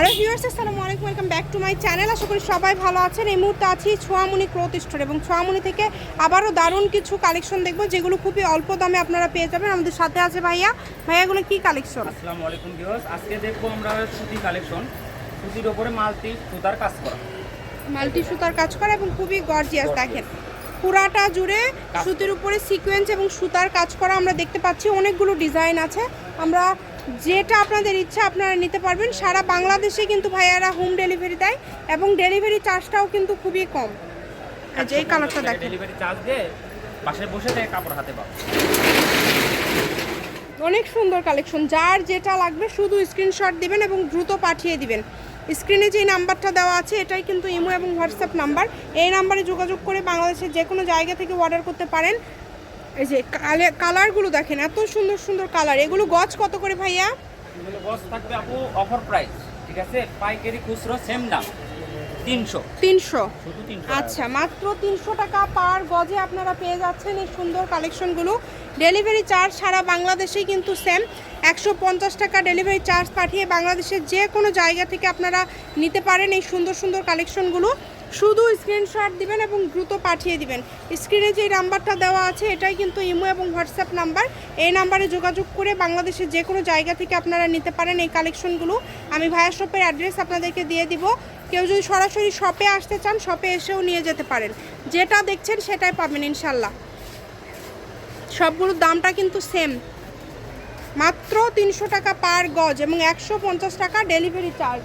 Hello viewers আসসালামু আলাইকুম welcome back to my channel আশা করি সবাই ভালো আছেন। এই মুহূর্তে আছি ছোয়ামুনি ক্লোথ স্টোর এবং ছোয়ামুনি থেকে আবারও দারুণ কিছু কালেকশন দেখব যেগুলো খুবই অল্প দামে আপনারা পেয়ে যাবেন। আমাদের সাথে আছে ভাইয়া। ভাইয়াগুলো কি কালেকশন আসসালামু আলাইকুম ভিউয়ার্স আজকে দেখব আমরা সুতি কালেকশন সুতির ওপরে মালতি সুতার কাজ করা। মাল্টি সুতার কাজ করা এবং খুবই গর্জিয়াস দেখেন। পুরাটা জুড়ে সুতির উপরে সিকোয়েন্স এবং সুতার কাজ করা আমরা দেখতে পাচ্ছি। অনেকগুলো ডিজাইন আছে। আমরা যেটা আপনাদের ইচ্ছা আপনারা নিতে পারবেন। সারা বাংলাদেশে কিন্তু ভাইয়ারা হোম ডেলিভারি দেয় এবং ডেলিভারি চার্জটাও কিন্তু খুবই কম। এই কালারটা দেখেন। ডেলিভারি চার্জ দিয়ে পাশে বসে থেকে কাপড় হাতে পাবো। অনেক সুন্দর কালেকশন যার যেটা লাগবে শুধু স্ক্রিনশট দিবেন এবং দ্রুত পাঠিয়ে দিবেন। স্ক্রিনে যে নাম্বারটা দেওয়া আছে এটাই কিন্তু ইমো এবং হোয়াটসঅ্যাপ নাম্বার এই নাম্বারে যোগাযোগ করে বাংলাদেশের যে কোনো জায়গা থেকে অর্ডার করতে পারেন। এই যে কালে- কালারগুলো দেখেন এত সুন্দর সুন্দর কালার। এগুলো গজ কত করে ভাইয়া? এগুলো বস থাকবে আপু অফার প্রাইস ঠিক আছে? পাইকারি খুচরো সেম দাম তিনশো। তিনশো? আচ্ছা মাত্র তিনশো টাকা পার গজে আপনারা পেয়ে যাচ্ছেন এই সুন্দর কালেকশনগুলো। ডেলিভারি চার্জ সারা বাংলাদেশেই কিন্তু সেম একশো পঞ্চাশ টাকা ডেলিভারি চার্জ পাঠিয়ে বাংলাদেশের যে কোনো জায়গা থেকে আপনারা নিতে পারেন এই সুন্দর সুন্দর কালেকশনগুলো। শুধু স্ক্রিনশট দিবেন এবং দ্রুত পাঠিয়ে দিবেন। স্ক্রিনে যে নাম্বারটা দেওয়া আছে, এটাই কিন্তু ইমো এবং হোয়াটসঅ্যাপ নাম্বার। এই নাম্বারে যোগাযোগ করে বাংলাদেশের যে কোনো জায়গা থেকে আপনারা নিতে পারেন এই কালেকশনগুলো আমি ভায়া শপের অ্যাড্রেস আপনাদেরকে দিয়ে দিব। কেউ যদি সরাসরি শপে আসতে চান শপে এসেও নিয়ে যেতে পারেন। যেটা দেখছেন সেটাই পাবেন ইনশাল্লাহ সবগুলোর দামটা কিন্তু সেম মাত্র তিনশো টাকা পার গজ এবং একশো পঞ্চাশ টাকা ডেলিভারি চার্জ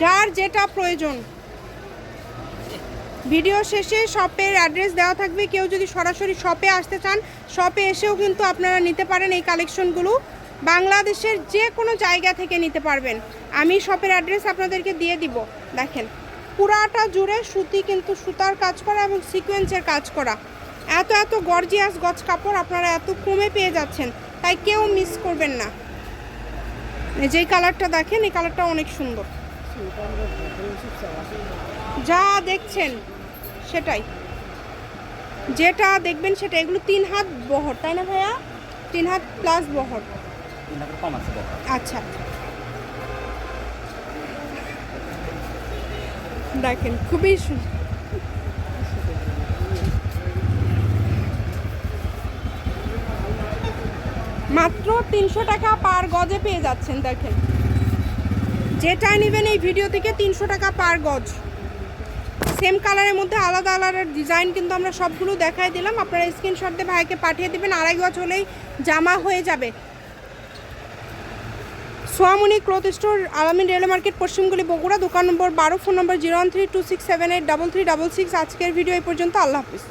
যার যেটা প্রয়োজন। ভিডিও শেষে শপের অ্যাড্রেস দেওয়া থাকবে। কেউ যদি সরাসরি শপে আসতে চান, শপে এসেও কিন্তু আপনারা নিতে পারেন এই কালেকশনগুলো। বাংলাদেশের যে কোনো জায়গা থেকে নিতে পারবেন। আমি শপের অ্যাড্রেস আপনাদেরকে দিয়ে দিব। দেখেন, পুরাটা জুড়ে সুতি কিন্তু সুতার কাজ করা এবং সিকোয়েন্সের কাজ করা। এত এত গর্জিয়াস গজ কাপড় আপনারা এত কমে পেয়ে যাচ্ছেন, তাই কেউ মিস করবেন না। যেই কালারটা দেখেন, এই কালারটা অনেক সুন্দর। যা দেখছেন সেটাই। যেটা দেখবেন সেটা এগুলো তিন হাত বহর তাই না ভাইয়া? তিন হাত প্লাস বহর। আচ্ছা। দেখেন খুবই সুন্দর মাত্র তিনশো টাকা পার গজে পেয়ে যাচ্ছেন দেখেন। যেটা নেবেন এই ভিডিও থেকে তিনশো টাকা পার গজ। সেম কালারের মধ্যে আলাদা আলাদা ডিজাইন কিন্তু আমরা সবগুলো দেখাই দিলাম। আপনারা স্ক্রিনশট দিয়ে ভাইকে পাঠিয়ে দেবেন, আড়াই গজ হলেই জামা হয়ে যাবে। Swamoni cloth store Alamin rail market পশ্চিমগুলি Bogura, দোকান নম্বর বারো, phone number zero one three two six seven eight double three double six আজকের ভিডিও এই পর্যন্ত, আল্লাহ হাফিজ।